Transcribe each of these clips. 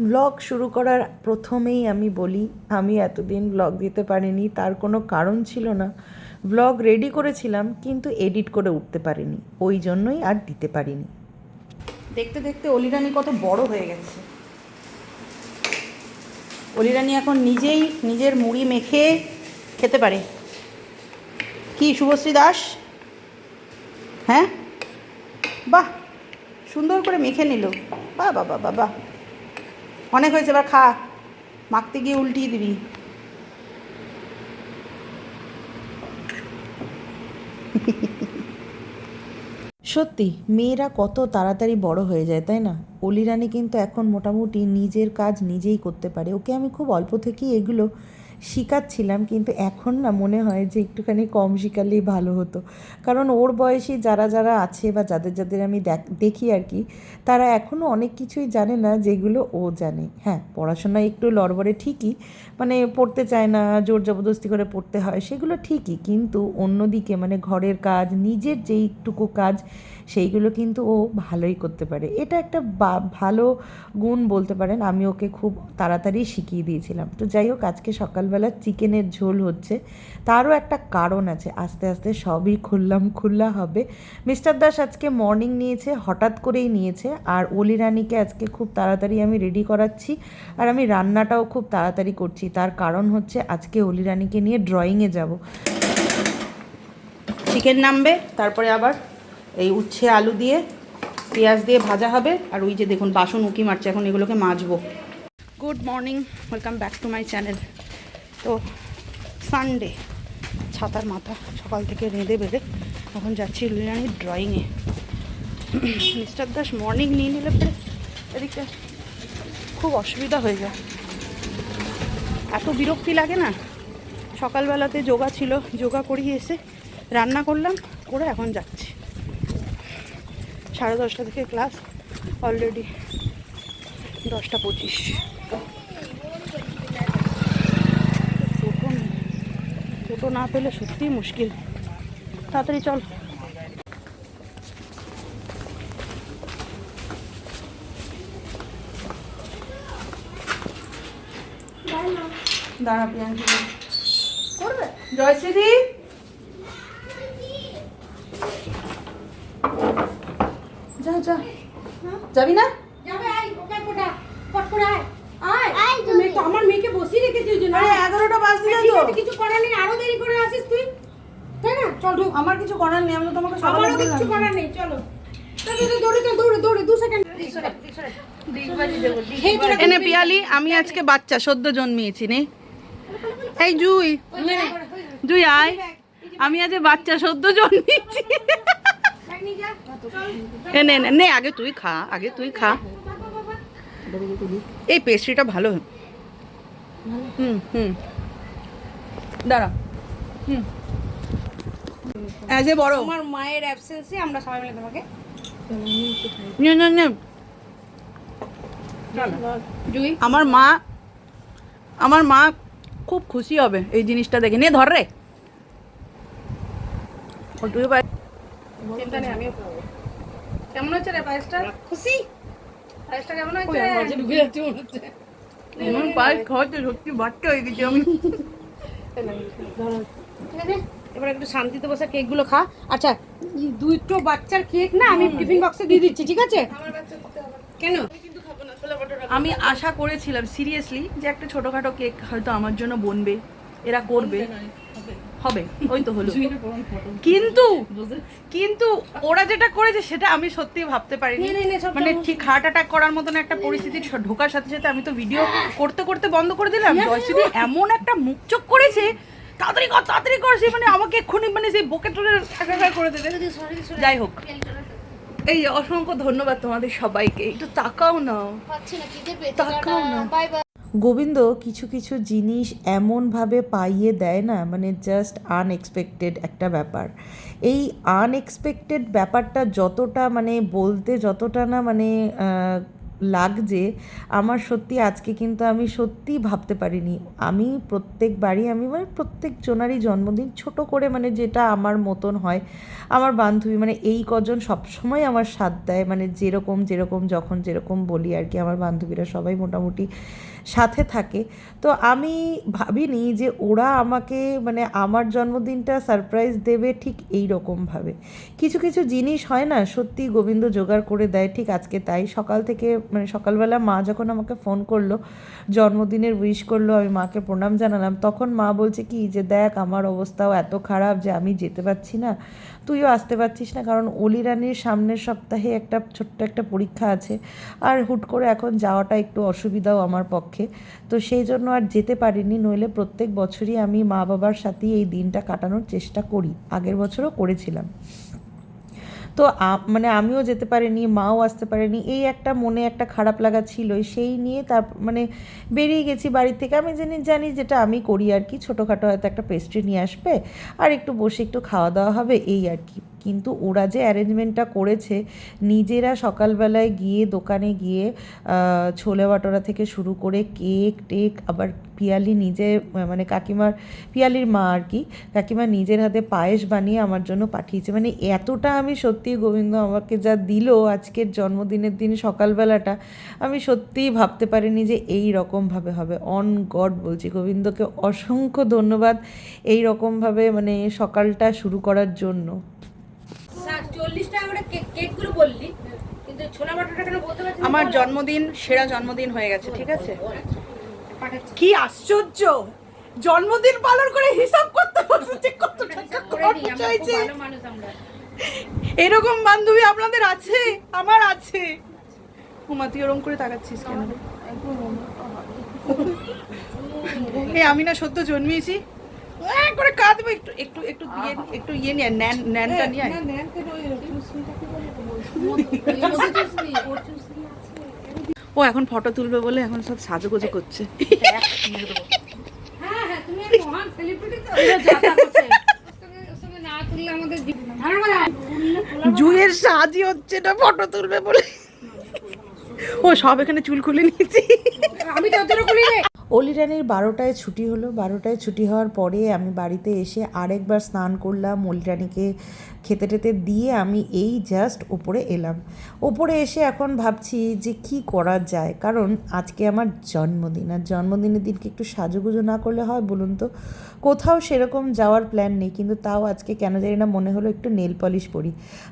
Blog শুরু করার প্রথমেই আমি বলি, আমি এতদিন ব্লগ দিতে পারিনি, তার কোনো কারণ ছিল না। ব্লগ রেডি করেছিলাম, কিন্তু এডিট করে উঠতে পারিনি, ওই জন্যই আর দিতে পারিনি। দেখতে দেখতে অলিরানি কত বড় হয়ে গেছে। অলিরানি এখন নিজেই নিজের মুড়ি মেখে খেতে পারে। কি, শুভশ্রী দাস? হ্যাঁ? বাহ, সুন্দর করে মেখে নিল। বাহ বাহ বাহ বাহ। অনেক হয়েছে, এবার খা। মাখতে গিয়ে উল্টিয়ে দিবি। সত্যি, মেয়েরা কত তাড়াতাড়ি বড় হয়ে যায়, তাই না? অলিরানি কিন্তু এখন মোটামুটি নিজের কাজ নিজেই করতে পারে। ওকে আমি খুব অল্প থেকেই এগুলো শিখাচ্ছিলাম, কিন্তু এখন না মনে হয় যে একটুখানি কম শিখালেই ভালো হতো। কারণ ওর বয়সী যারা যারা আছে বা যাদের যাদের আমি দেখ- আর কি, তারা এখনও অনেক কিছুই জানে না যেগুলো ও জানে। হ্যাঁ পড়াশোনা একটু লড়বড়ে ঠিকই মানে পড়তে চায় না, জোর জবরদস্তি করে পড়তে হয়, সেগুলো ঠিকই, কিন্তু অন্যদিকে মানে ঘরের কাজ, নিজের যেইটুকু কাজ, সেইগুলো কিন্তু ও ভালোই করতে পারে। এটা একটা ভালো গুণ বলতে পারেন, আমি ওকে খুব তাড়াতাড়ি শিখিয়ে দিয়েছিলাম। তো যাই হোক, আজকে সকালবেলা চিকেনের ঝোল হচ্ছে, তারও একটা কারণ আছে, আস্তে আস্তে সবই খুললাম, খুল্লা হবে। মিস্টার দাস আজকে মর্নিং নিয়েছে, হঠাৎ করেই নিয়েছে, আর অলি রানীকে আজকে খুব তাড়াতাড়ি আমি রেডি করাচ্ছি, আর আমি রান্নাটাও খুব তাড়াতাড়ি করছি, তার কারণ হচ্ছে আজকে অলি রানীকে নিয়ে ড্রয়িংয়ে যাব। চিকেন নামবে, তারপরে আবার এই উচ্ছে আলু দিয়ে, পেঁয়াজ দিয়ে ভাজা হবে, আর ওই যে দেখুন বাসন উকি মারছে, এখন এগুলোকে মাজবো। Good morning welcome back to my channel তো সানডে ছাতার মাথা সকাল থেকে রেঁধে বেঁধে এখন যাচ্ছি লিলানির ড্রয়িংয়ে মিস্টার দাস মর্নিং নিয়ে নিলে পরে এদিকে খুব অসুবিধা হয়ে যায়। এত বিরক্তি লাগে না? সকালবেলাতে যোগা ছিল, যোগা করিয়ে এসে রান্না করলাম, করে এখন যাচ্ছি। সাড়ে দশটা থেকে ক্লাস অলরেডি দশটা পঁচিশ টোটো নেই। টোটো না পেলে সত্যিই মুশকিল। তাড়াতাড়ি চল। দাঁড়া প্রিয়াঙ্কি। করবে? যা যা। যাবি না যাবে আয় ওকে ফোটা ফট করে আয় আয় মেয়ে তো আমার মেয়েকে বসিয়ে রেখেছি ওই জন্য আরে এগারোটা বাজতে ঠিক আছে, কিছু করার নেই আরও দেরি করে আসিস তুই তাই না চল ঢুক আমার কিছু করার নেই আমি তো তোমাকে আমারও কিছু করার নেই চলো। এনে পিয়ালি আমি আজকে বাচ্চা সদ্য জন্মিয়েছি নে। এই জুই জুই আয়। আমি আজ বাচ্চা সদ্য জন্মিয়েছি। এনে নে আগে তুই খা আগে তুই খা। এই পেস্ট্রিটা ভালো হুম হুম। দাঁড়া। হুম। অ্যাজ এ বড় আমার মায়ের অ্যাবসেন্সে আমরা সবাই মিলে তোমাকে নে, নে, নে। জুই আমার মা আমার মা খুব খুশি হবে এই জিনিসটা দেখে। নে ধর রে। তুই চিন্তা নেই আমিও খাব কেমন হচ্ছে রে পায়েসটা? খুশি? পায়েসটা কেমন হচ্ছে? ঢুকে যাচ্ছে মনে হচ্ছে। আমার পায়ে খাওয়াতে সত্যি বাচ্চা হয়ে গেছি আমি। ঠিক আছে এবার একটু শান্তিতে বসে কেকগুলো খা। আচ্ছা এই দুটো বাচ্চার কেক না আমি টিফিন বক্সে দিয়ে দিচ্ছি ঠিক আছে? কেন? আমি আশা করেছিলাম সিরিয়াসলি যে একটা ছোটখাটো কেক হয়তো আমার জন্য বনবে এরা করবে। হবে ওই তো হলো। কিন্তু কিন্তু ওরা যেটা করেছে সেটা আমি সত্যি ভাবতে পারিনি। মানে ঠিক হার্ট অ্যাটাক করার মতন একটা পরিস্থিতি ঢোকার সাথে সাথে আমি তো ভিডিও করতে করতে বন্ধ করে দিলাম। জয়শ্রী এমন একটা মুখ চোখ করেছে তাড়াতাড়ি কর তাড়াতাড়ি কর সে মানে আমাকে এক্ষুনি মানে সেই বকে টোরে একাকার করে দেবে। যাই হোক। এই অসংখ্য ধন্যবাদ তোমাদের সবাইকে। একটু তাকাও না। তাকাও না। গোবিন্দ কিছু কিছু জিনিস এমনভাবে পাইয়ে দেয় না মানে জাস্ট আনএক্সপেক্টেড একটা ব্যাপার। এই আনএক্সপেক্টেড ব্যাপারটা যতটা মানে বলতে যতটা না মানে আহ, লাগছে, আমার সত্যি আজকে কিন্তু আমি সত্যি ভাবতে পারিনি। আমি প্রত্যেকবারই, আমি মানে প্রত্যেক জনারই জন্মদিন ছোট করে মানে যেটা আমার মতন হয়, আমার বান্ধবী মানে এই কজন সবসময় আমার সাথ দেয় মানে যেরকম যেরকম, যখন যেরকম বলি আর কি, আমার বান্ধবীরা সবাই মোটামুটি সাথে থাকে। তো আমি ভাবিনি যে ওরা আমাকে মানে আমার জন্মদিনটা সারপ্রাইজ দেবে ঠিক এই রকমভাবে কিছু কিছু জিনিস হয় না, সত্যি গোবিন্দ জোগাড় করে দেয়, ঠিক আজকে তাই, সকাল থেকে মানে সকালবেলা মা যখন আমাকে ফোন করল, জন্মদিনের উইশ করল, আমি মাকে প্রণাম জানালাম, তখন মা বলছে কি যে, দেখ, আমার অবস্থাও এত খারাপ যে, আমি যেতে পারছি না। তুইও আসতে পারছিস না, কারণ অলি রানির সামনের সপ্তাহে একটা ছোট্ট একটা পরীক্ষা আছে। আর হুট করে এখন যাওয়াটা একটু অসুবিধাও আমার পক্ষে। তো সেই জন্য আর যেতে পারিনি, নইলে প্রত্যেক বছরই আমি মা বাবার সাথেই এই দিনটা কাটানোর চেষ্টা করি। আগের বছরও করেছিলাম। তো মানে আমিও যেতে পারিনি, মাও আসতে পারেনি, এই একটা মনে একটা খারাপ লাগা ছিল সেই নিয়ে তার মানে বেরিয়ে গেছি বাড়ি থেকে। আমি জানি জানি যেটা আমি করি আর কি, ছোটোখাটো হয়তো একটা পেস্ট্রি নিয়ে আসবে, আর একটু বসে একটু খাওয়া দাওয়া হবে, এই আর কি। কিন্তু ওরা যে অ্যারেঞ্জমেন্টটা করেছে, নিজেরা সকালবেলায় গিয়ে দোকানে গিয়ে ছোলে বাটোরা থেকে শুরু করে কেক টেক, আবার পিয়ালি নিজে মানে কাকিমার, পিয়ালির মা আর কি, কাকিমা নিজের হাতে পায়েস বানিয়ে আমার জন্য পাঠিয়েছে। মানে এতটা আমি সত্যি গোবিন্দ আমাকে যা দিল আজকের জন্মদিনের দিন সকালবেলাটা, আমি সত্যিই ভাবতে পারিনি যে এই রকমভাবে হবে। অন গড বলছি, গোবিন্দকে অসংখ্য ধন্যবাদ এই রকমভাবে মানে সকালটা শুরু করার জন্য। চল্লিশ টাকা করে কেকগুলো বললি কিন্তু ছোলা বাটাটা কেন বলতে পারছি আমার জন্মদিন সেরা জন্মদিন হয়ে গেছে ঠিক আছে? কি আশ্চর্য! জন্মদিন পালন করে হিসাব করতে বসেছে কত টাকা খরচ হয়েছে এরকম বান্ধবী আপনাদের আছে? আমার আছে। উমা তুই ওরম করে তাকাচ্ছিস কেন? এই আমি না সত্য জন্মিয়েছি। করে কাঁদবো একটু একটু একটু দিয়ে একটু ইয়ে নিয়ে ন্যান ন্যানটা নিয়ে ও এখন ফটো তুলবে বলে এখন সব সাজুগুজু করছে। হ্যাঁ হ্যাঁ জুয়ের সাজই হচ্ছে না ফটো তুলবে বলে। ও সব এখানে চুল খুলে নিয়েছি। আমি তো করি রে অলিরানির বারোটায় ছুটি হলো। বারোটায় ছুটি হওয়ার পরে আমি বাড়িতে এসে আরেকবার স্নান করলাম। অলিরানিকে খেতে টেতে দিয়ে আমি এই জাস্ট ওপরে এলাম। ওপরে এসে এখন ভাবছি যে কি করা যায়? কারণ আজকে আমার জন্মদিন, আর জন্মদিনের দিনকে একটু সাজুগুজু না করলে হয় বলুন তো? কোথাও সেরকম যাওয়ার প্ল্যান নেই, কিন্তু তাও আজকে কেন জানি না মনে হলো একটু নেল পলিশ পরি।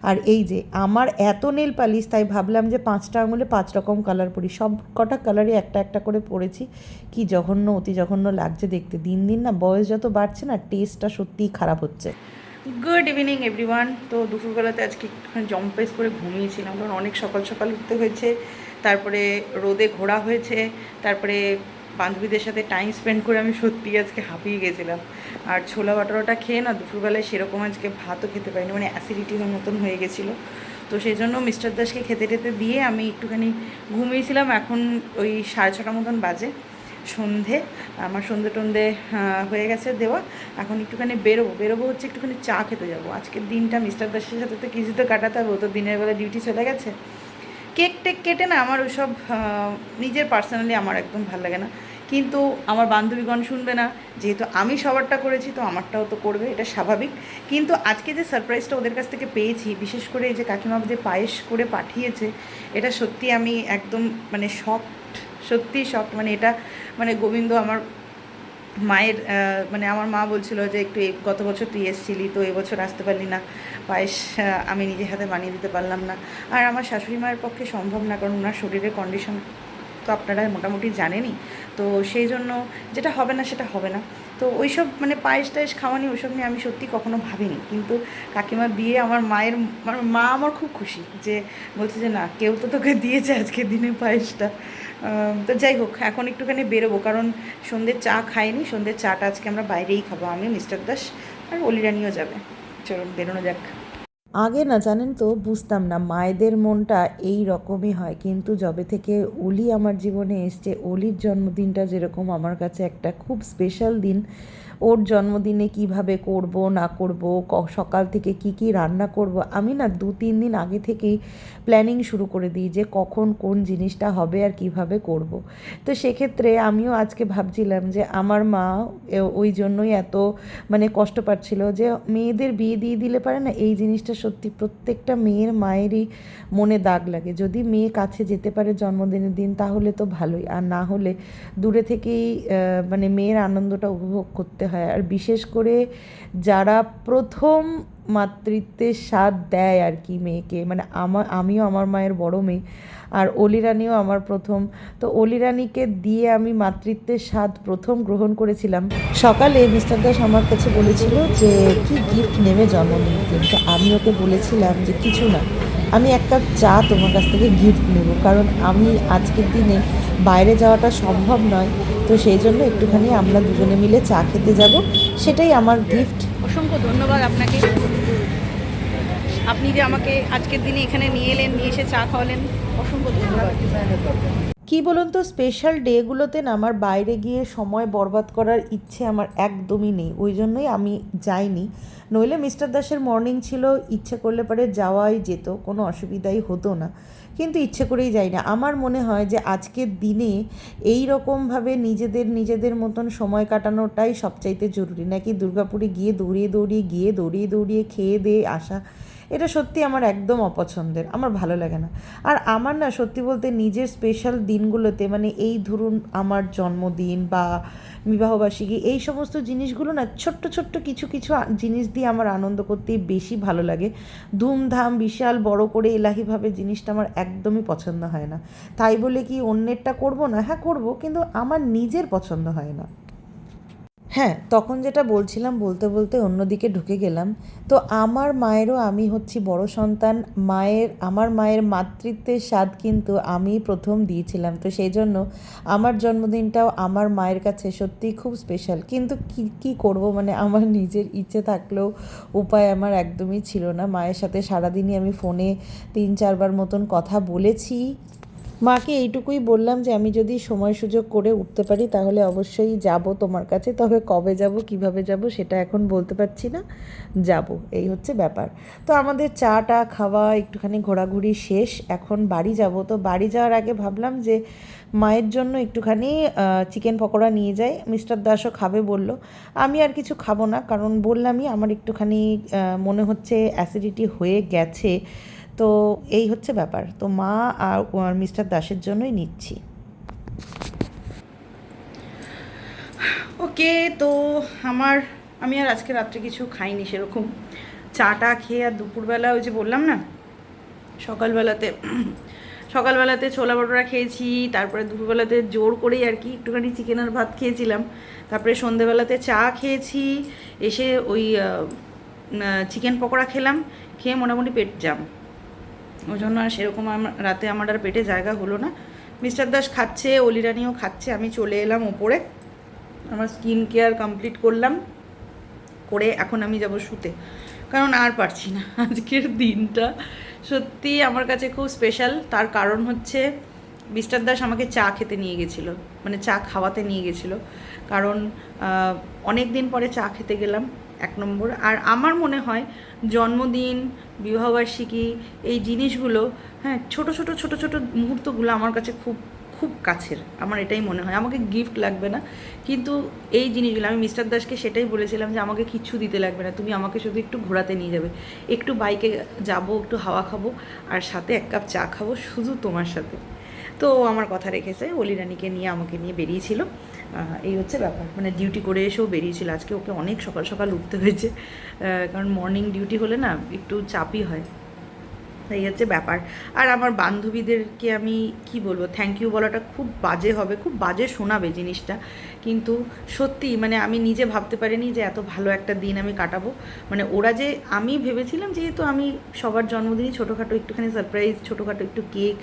আর এই যে আমার এত নেল পালিশ তাই ভাবলাম যে পাঁচটা আঙুলে পাঁচ রকম কালার পরি। সব কটা কালারই একটা একটা করে পরেছি। কি জঘন্য, অতি জঘন্য লাগছে দেখতে। দিন দিন না বয়স যত বাড়ছে না টেস্টটা সত্যিই খারাপ হচ্ছে। গুড ইভিনিং এভরিওয়ান তো দুপুরবেলাতে আজকে একটুখানি জম্পেস করে ঘুমিয়েছিলাম, কারণ অনেক সকাল সকাল উঠতে হয়েছে। তারপরে রোদে ঘোরা হয়েছে। তারপরে বান্ধবীদের সাথে টাইম স্পেন্ড করে আমি সত্যি আজকে হাঁপিয়ে গেছিলাম। আর ছোলা বাটারোটা খেয়ে না দুপুরবেলায় সেরকম আজকে ভাতও খেতে পারিনি মানে অ্যাসিডিটির মতন হয়ে গেছিল। তো সেই জন্য মিস্টার দাসকে খেতে টেতে দিয়ে আমি একটুখানি ঘুমিয়েছিলাম। এখন ওই সাড়ে ছটা মতন বাজে। সন্ধে আমার সন্ধে টন্ধে হয়ে গেছে দেওয়া। এখন একটুখানি বেরোবো। বেরোবো হচ্ছে একটুখানি চা খেতে যাব। আজকের দিনটা মিস্টার দাসের সাথে তো কিছুতে কাটাতে হবে তো দিনের বেলা ডিউটি চলে গেছে। কেক টেক কেটে না আমার ওইসব আহ, নিজের পার্সোনালি আমার একদম ভালো লাগে না। কিন্তু আমার বান্ধবীগণ শুনবে না যেহেতু আমি সবারটা করেছি তো আমারটাও তো করবে এটা স্বাভাবিক। কিন্তু আজকে যে সারপ্রাইজটা ওদের কাছ থেকে পেয়েছি বিশেষ করে এই যে কাকিমা যে পায়েস করে পাঠিয়েছে এটা সত্যি আমি একদম মানে শক্ট সত্যি শক্ট মানে এটা মানে গোবিন্দ আমার মায়ের মানে আমার মা বলছিল যে একটু গত বছর তুই এসেছিলি, তো এবছর আসতে পারলি না। পায়েস আমি নিজের হাতে বানিয়ে দিতে পারলাম না। আর আমার শাশুড়ি মায়ের পক্ষে সম্ভব না, কারণ ওনার শরীরের কন্ডিশন তো আপনারা মোটামুটি জানেনই। তো সেই জন্য যেটা হবে না, সেটা হবে না। তো ওইসব মানে পায়েস টায়েস খাওয়ানি ওইসব নিয়ে আমি সত্যি কখনো ভাবিনি। কিন্তু কাকিমা দিয়ে আমার মায়ের আমার মা আমার খুব খুশি যে বলছে যে, না, কেউ তো তোকে দিয়েছে আজকের দিনে পায়েসটা। তো যাই হোক, এখন একটুখানি বেরোবো, কারণ সন্ধ্যের চা খাইনি সন্ধ্যের চাটা আজকে আমরা বাইরেই খাব, আমি, মিস্টার দাস আর অলিরানিও যাবে। চলুন, বেরোনো যাক। আগে না, জানেন তো, বুঝতাম না, মায়েদের মনটা এই রকমই হয়, কিন্তু যবে থেকে অলি আমার জীবনে এসছে, অলির জন্মদিনটা যেরকম আমার কাছে একটা খুব স্পেশাল দিন ওর জন্মদিনে কীভাবে করব, না করব সকাল থেকে কি কি রান্না করব, আমি না দু, তিন দিন আগে থেকেই প্ল্যানিং শুরু করে দিই যে কখন কোন জিনিসটা হবে আর কীভাবে করব। তো সেক্ষেত্রে আমিও আজকে ভাবছিলাম যে আমার মা ওই জন্যই এত মানে কষ্ট পাচ্ছিল যে মেয়েদের বিয়ে দিয়ে দিলে পারে না এই জিনিসটা সত্যি প্রত্যেকটা মেয়ের মায়েরই মনে দাগ লাগে। যদি মেয়ে কাছে যেতে পারে জন্মদিনের দিন তাহলে তো ভালোই, আর না হলে দূরে থেকেই মানে মেয়ের আনন্দটা উপভোগ করতে হয়। আর বিশেষ করে যারা প্রথম মাতৃত্বের স্বাদ দেয় আর কি মেয়েকে মানে আমার আমিও আমার মায়ের বড় মেয়ে আর অলিরানিও আমার প্রথম। তো অলিরানিকে দিয়ে আমি মাতৃত্বের স্বাদ প্রথম গ্রহণ করেছিলাম। সকালে মিস্টার দাস আমার কাছে বলেছিল যে, কি গিফট নেবে জন্মদিন দিন? তো আমি ওকে বলেছিলাম যে, কিছু না, আমি এক কাপ চা তোমার কাছ থেকে গিফট নেব। কারণ আমি আজকের দিনে বাইরে যাওয়াটা সম্ভব নয়। তো সেই জন্য একটুখানি আমরা দুজনে মিলে চা খেতে যাব। সেটাই আমার গিফট অসংখ্য ধন্যবাদ আপনাকে। আপনি যে আমাকে আজকের দিনে এখানে নিয়ে এলেন নিয়ে এসে চা খাওয়ালেন অসংখ্য ধন্যবাদ। কি বলুন তো স্পেশাল ডেগুলোতে না আমার বাইরে গিয়ে সময় বরবাদ করার ইচ্ছে আমার একদমই নেই। ওই জন্যই আমি যাইনি। নইলে মিস্টার দাসের মর্নিং ছিল ইচ্ছে করলে পরে যাওয়াই যেত কোনো অসুবিধাই হতো না। কিন্তু ইচ্ছে করেই যাই না। আমার মনে হয় যে আজকের দিনে এই রকমভাবে নিজেদের নিজেদের মতন সময় কাটানোটাই সবচাইতে জরুরি। নাকি দুর্গাপুরে গিয়ে দৌড়িয়ে দৌড়িয়ে, গিয়ে দৌড়িয়ে দৌড়িয়ে খেয়ে দিয়ে আসা এটা সত্যি আমার একদম অপছন্দের, আমার ভালো লাগে না। আর আমার না সত্যি বলতে নিজের স্পেশাল দিনগুলোতে মানে এই ধরুন আমার জন্মদিন বা বিবাহবার্ষিকী, এই সমস্ত জিনিসগুলো না ছোট্ট ছোট্ট কিছু কিছু জিনিস দিয়ে আমার আনন্দ করতে বেশি ভালো লাগে। ধুমধাম, বিশাল বড় করে এলাহিভাবে জিনিসটা আমার একদমই পছন্দ হয় না। তাই বলে কি অন্যেরটা করব না? হ্যাঁ করব, কিন্তু আমার নিজের পছন্দ হয় না। হ্যাঁ তখন যেটা বলছিলাম, বলতে বলতে অন্যদিকে ঢুকে গেলাম। তো আমার মায়েরও আমি হচ্ছি বড় সন্তান। মায়ের, আমার মায়ের মাতৃত্বের স্বাদ কিন্তু আমি প্রথম দিয়েছিলাম। তো সেই জন্য আমার জন্মদিনটাও আমার মায়ের কাছে সত্যিই খুব স্পেশাল কিন্তু কি কি করব? মানে আমার নিজের ইচ্ছে থাকলেও উপায় আমার একদমই ছিল না। মায়ের সাথে সারাদিনই আমি ফোনে তিন, চারবার মতন কথা বলেছি। মাকে এইটুকুই বললাম যে আমি যদি সময় সুযোগ করে উঠতে পারি, তাহলে অবশ্যই যাব তোমার কাছে। তবে কবে যাব, কীভাবে যাব, সেটা এখন বলতে পারছি না। যাব, এই হচ্ছে ব্যাপার। তো আমাদের চাটা, খাওয়া একটুখানি ঘোরাঘুরি শেষ। এখন বাড়ি যাব। তো বাড়ি যাওয়ার আগে ভাবলাম যে মায়ের জন্য একটুখানি চিকেন পকোড়া নিয়ে যাই। মিস্টার দাসও খাবে বলল। আমি আর কিছু খাব না, কারণ বললামই আমার একটুখানি মনে হচ্ছে অ্যাসিডিটি হয়ে গেছে। তো এই হচ্ছে ব্যাপার। তো মা আর মিস্টার দাসের জন্যই নিচ্ছি। ওকে, তো আমার, আমি আর আজকে রাত্রে কিছু খাইনি সেরকম। চাটা খেয়ে আর দুপুরবেলা ওই যে বললাম না, সকালবেলাতে সকালবেলাতে ছোলা বটোরা খেয়েছি, তারপরে দুপুরবেলাতে জোর করেই আর কি একটুখানি চিকেন আর ভাত খেয়েছিলাম। তারপরে সন্ধেবেলাতে চা খেয়েছি, এসে ওই চিকেন পকোড়া খেলাম, খেয়ে মোটামুটি পেট জাম। ওই জন্য আর সেরকম আমার রাতে আমার আর পেটে জায়গা হলো না। মিস্টার দাস খাচ্ছে অলিরানিও খাচ্ছে, আমি চলে এলাম ওপরে। আমার স্কিন কেয়ার কমপ্লিট করলাম, করে এখন আমি যাব শুতে। কারণ আর পারছি না আজকের দিনটা। সত্যি আমার কাছে খুব স্পেশাল তার কারণ হচ্ছে মিস্টার দাস আমাকে চা খেতে নিয়ে গেছিল মানে চা খাওয়াতে নিয়ে গেছিল। কারণ অনেক দিন পরে চা খেতে গেলাম। এক নম্বর। আর আমার মনে হয় জন্মদিন, বিবাহবার্ষিকী, এই জিনিসগুলো হ্যাঁ ছোট ছোট ছোট ছোট মুহূর্তগুলো আমার কাছে খুব খুব কাছের। আমার এটাই মনে হয়। আমাকে গিফট লাগবে না। কিন্তু এই জিনিসগুলো, আমি মিস্টার দাসকে সেটাই বলেছিলাম যে, আমাকে কিচ্ছু দিতে লাগবে না। তুমি আমাকে শুধু একটু ঘোরাতে নিয়ে যাবে। একটু বাইকে যাব, একটু হাওয়া খাব, আর সাথে এক কাপ চা খাব, শুধু তোমার সাথে। তো আমার কথা রেখেছে। অলি রানীকে নিয়ে, আমাকে নিয়ে বেরিয়েছিল। এই হচ্ছে ব্যাপার। মানে ডিউটি করে এসেও বেরিয়েছিল। আজকে ওকে অনেক সকাল সকাল উঠতে হয়েছে। কারণ মর্নিং ডিউটি হলে না একটু চাপই হয়। এই হচ্ছে ব্যাপার। আর আমার বান্ধবীদেরকে আমি কি বলব থ্যাংক ইউ বলাটা খুব বাজে হবে, খুব বাজে শোনাবে জিনিসটা। কিন্তু সত্যি মানে আমি নিজে ভাবতে পারিনি যে এত ভালো একটা দিন আমি কাটাবো। মানে ওরা যে আমি ভেবেছিলাম যেহেতু আমি সবার জন্মদিনই ছোটোখাটো একটুখানি সারপ্রাইজ ছোটোখাটো একটু কেক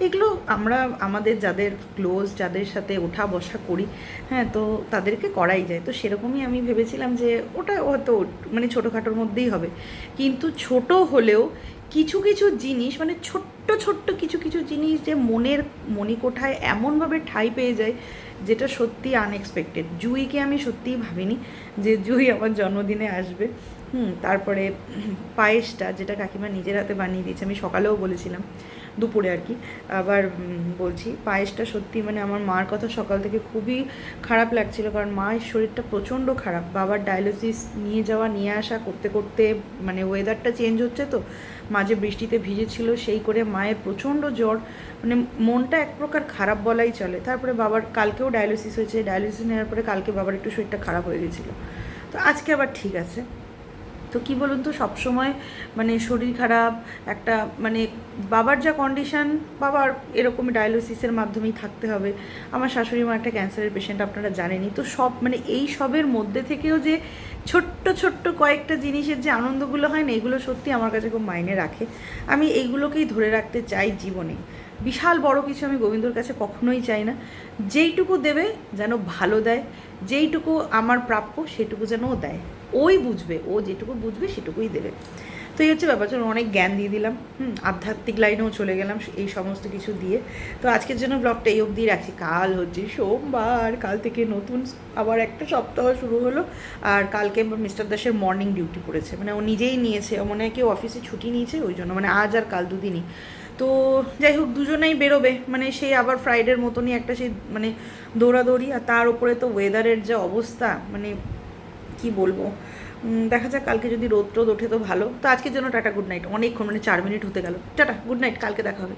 এগুলো আমরা আমাদের যাদের ক্লোজ যাদের সাথে ওঠা বসা করি হ্যাঁ তো তাদেরকে করাই যায়। তো সেরকমই আমি ভেবেছিলাম যে ওটা হয়তো মানে ছোটোখাটোর মধ্যেই হবে। কিন্তু ছোট হলেও কিছু কিছু জিনিস মানে ছোট্ট ছোট্ট কিছু কিছু জিনিস যে মনের মণিকোঠায় এমনভাবে ঠাই পেয়ে যায়, যেটা সত্যি আনএক্সপেক্টেড জুইকে আমি সত্যিই ভাবিনি যে জুই আমার জন্মদিনে আসবে। হুম, তারপরে পায়েসটা যেটা কাকিমা নিজের হাতে বানিয়ে দিয়েছে, আমি সকালেও বলেছিলাম। দুপুরে আর কি। আবার বলছি, পায়েসটা সত্যি মানে আমার মার কথা সকাল থেকে খুবই খারাপ লাগছিল, কারণ মায়ের শরীরটা প্রচণ্ড খারাপ। বাবার ডায়ালিসিস নিয়ে যাওয়া, নিয়ে আসা, করতে করতে মানে ওয়েদারটা চেঞ্জ হচ্ছে তো, মাঝে বৃষ্টিতে ভিজেছিল, সেই করে মায়ের প্রচণ্ড জ্বর মানে মনটা এক প্রকার খারাপ বলাই চলে। তারপরে বাবার, কালকেও ডায়ালিসিস হয়েছে ডায়ালিসিস নেওয়ার পরে কালকে বাবার একটু শরীরটা খারাপ হয়ে গেছিল। তো আজকে আবার ঠিক আছে। তো কি বলুন তো, সবসময় মানে শরীর খারাপ, একটা মানে বাবার যা কন্ডিশন বাবার এরকম ডায়ালিসিসের মাধ্যমেই থাকতে হবে। আমার শাশুড়ি মা একটা ক্যান্সারের পেশেন্ট আপনারা জানেনই। তো সব মানে এই সবের মধ্যে থেকেও যে ছোট্ট ছোট্ট কয়েকটা জিনিসের যে আনন্দগুলো হয় না, এগুলো সত্যি আমার কাছে খুব মাইনে রাখে। আমি এইগুলোকেই ধরে রাখতে চাই জীবনে। বিশাল বড় কিছু আমি গোবিন্দর কাছে কখনোই চাই না। যেইটুকু দেবে যেন ভালো দেয়, যেইটুকু আমার প্রাপ্য, সেটুকু যেন ও দেয়। ওই বুঝবে, ও যেটুকু বুঝবে সেটুকুই দেবে। তো এই হচ্ছে ব্যাপার, চলো অনেক জ্ঞান দিয়ে দিলাম, হুম, আধ্যাত্মিক লাইনেও চলে গেলাম এই সমস্ত কিছু দিয়ে। তো আজকের জন্য ব্লগটা এই অবধি রাখছি। কাল হচ্ছে সোমবার, কাল থেকে নতুন আবার একটা সপ্তাহ শুরু হলো, আর কালকে মিস্টার দাসের মর্নিং ডিউটি পড়েছে। মানে ও নিজেই নিয়েছে মনে হয় কেউ অফিসে ছুটি নিয়েছে, ওই জন্য মানে আজ আর কাল দুদিনই। তো যাই হোক, দুজনেই বেরোবে মানে সেই আবার ফ্রাইডের মতনই একটা সেই মানে দৌড়াদৌড়ি, আর তার উপরে তো ওয়েদারের যে অবস্থা মানে কি বলব? দেখা যাক কালকে যদি রোদ রোদ ওঠে তো ভালো। তো আজকের জন্য টাটা গুড নাইট অনেকক্ষণ মানে চার মিনিট হতে গেল। টাটা গুড নাইট কালকে দেখা হবে।